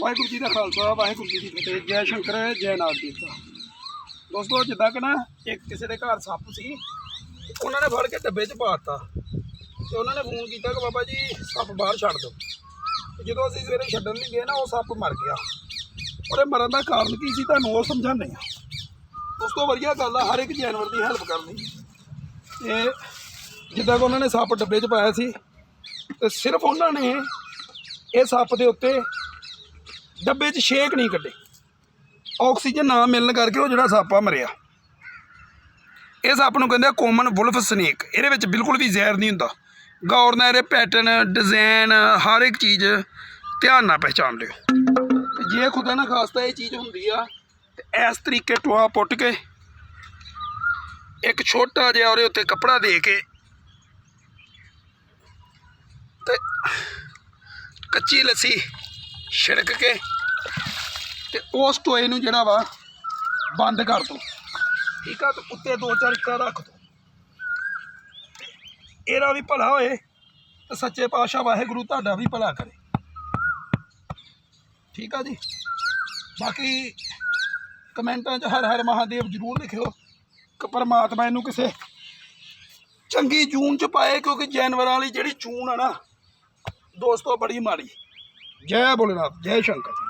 ਵਾਹਿਗੁਰੂ ਜੀ ਦਾ ਖਾਲਸਾ, ਵਾਹਿਗੁਰੂ ਜੀ ਦੀ ਫਤਿਹ, ਜੈ ਸ਼ੰਕਰ, ਜੈ ਨਾਥ ਦੇਵਤਾ ਦੋਸਤੋ, ਜਿੱਦਾਂ ਕਿ ਨਾ ਇੱਕ ਕਿਸੇ ਦੇ ਘਰ ਸੱਪ ਸੀ, ਉਹਨਾਂ ਨੇ ਫੜ ਕੇ ਡੱਬੇ 'ਚ ਪਾਤਾ। ਤੇ ਉਹਨਾਂ ਨੇ ਫੋਨ ਕੀਤਾ ਕਿ ਬਾਬਾ ਜੀ, ਸੱਪ ਬਾਹਰ ਛੱਡ ਦਿਓ। ਤੇ ਜਦੋਂ ਅਸੀਂ ਸਵੇਰੇ ਛੱਡਣ ਲਈ ਗਏ ਨਾ, ਉਹ ਸੱਪ ਮਰ ਗਿਆ। ਉਹਦੇ ਮਰਨ ਦਾ ਕਾਰਨ ਕੀ ਸੀ, ਤੁਹਾਨੂੰ ਉਹ ਸਮਝਾਉਂਦੇ ਆ ਉਸ ਤੋਂ ਵਧੀਆ ਗੱਲ ਆ, ਹਰ ਇੱਕ ਜਾਨਵਰ ਦੀ ਹੈਲਪ ਕਰਨੀ। ਤੇ ਜਿੱਦਾਂ ਕਿ ਉਹਨਾਂ ਨੇ ਸੱਪ ਡੱਬੇ 'ਚ ਪਾਇਆ ਸੀ, ਤੇ ਸਿਰਫ ਉਹਨਾਂ ਨੇ ਇਹ ਸੱਪ ਦੇ ਉੱਤੇ ਡੱਬੇ 'ਚ ਛੇਕ ਨਹੀਂ ਕੱਢੇ। ਆਕਸੀਜਨ ਨਾ ਮਿਲਣ ਕਰਕੇ ਉਹ ਜਿਹੜਾ ਸੱਪ ਮਰਿਆ। ਇਹ ਸੱਪ ਨੂੰ ਕਹਿੰਦੇ ਆ ਕਾਮਨ ਵੁਲਫ ਸਨੇਕ ਇਹਦੇ ਵਿੱਚ ਬਿਲਕੁਲ ਵੀ ਜ਼ਹਿਰ ਨਹੀਂ ਹੁੰਦਾ। ਗੌਰ ਨਾਲ ਇਹਦੇ ਪੈਟਰਨ ਡਿਜ਼ਾਈਨ ਹਰ ਇੱਕ ਚੀਜ਼ ਧਿਆਨ ਨਾਲ ਪਹਿਚਾਨ ਲਿਓ। ਤੇ ਜੇ ਖੁਦਾ ਨਾ ਖਾਸਤਾ ਇਹ ਚੀਜ਼ ਹੁੰਦੀ ਆ, ਤੇ ਇਸ ਤਰੀਕੇ ਟੋਆ ਪੁੱਟ ਕੇ ਇੱਕ ਛੋਟਾ ਜਿਹਾ ਉਹਦੇ ਉੱਤੇ ਕੱਪੜਾ ਦੇ ਕੇ ਤੇ ਕੱਚੀ ਲੱਸੀ ਛਿੜਕ ਕੇ ਤੇ ਉਸ ਟੋਏ ਨੂੰ ਜਿਹੜਾ ਵਾ ਬੰਦ ਕਰ ਦੋ। ਠੀਕ ਆ, ਤੇ ਉੱਤੇ ਦੋ ਚਾਰ ਇੱਟਾਂ ਰੱਖ ਦੋ। ਇਹਦਾ ਵੀ ਭਲਾ ਹੋਏ ਤੇ ਸੱਚੇ ਪਾਤਸ਼ਾਹ ਵਾਹਿਗੁਰੂ ਤੁਹਾਡਾ ਵੀ ਭਲਾ ਕਰੇ। ਠੀਕ ਆ ਜੀ? ਬਾਕੀ ਕਮੈਂਟਾਂ 'ਚ ਹਰ ਹਰ ਮਹਾਦੇਵ ਜਰੂਰ ਲਿਖਿਓ ਕਿ ਪਰਮਾਤਮਾ ਇਹਨੂੰ ਕਿਸੇ ਚੰਗੀ ਜੂਨ 'ਚ ਪਾਏ ਕਿਉਂਕਿ ਜਾਨਵਰਾਂ ਵਾਲੀ ਜਿਹੜੀ ਚੂਨ ਆ ਨਾ, ਦੋਸਤੋ, ਬੜੀ ਮਾੜੀ। ਜੈ ਭੋਲੇਨਾਥ ਜੈ ਸ਼ੰਕਰ।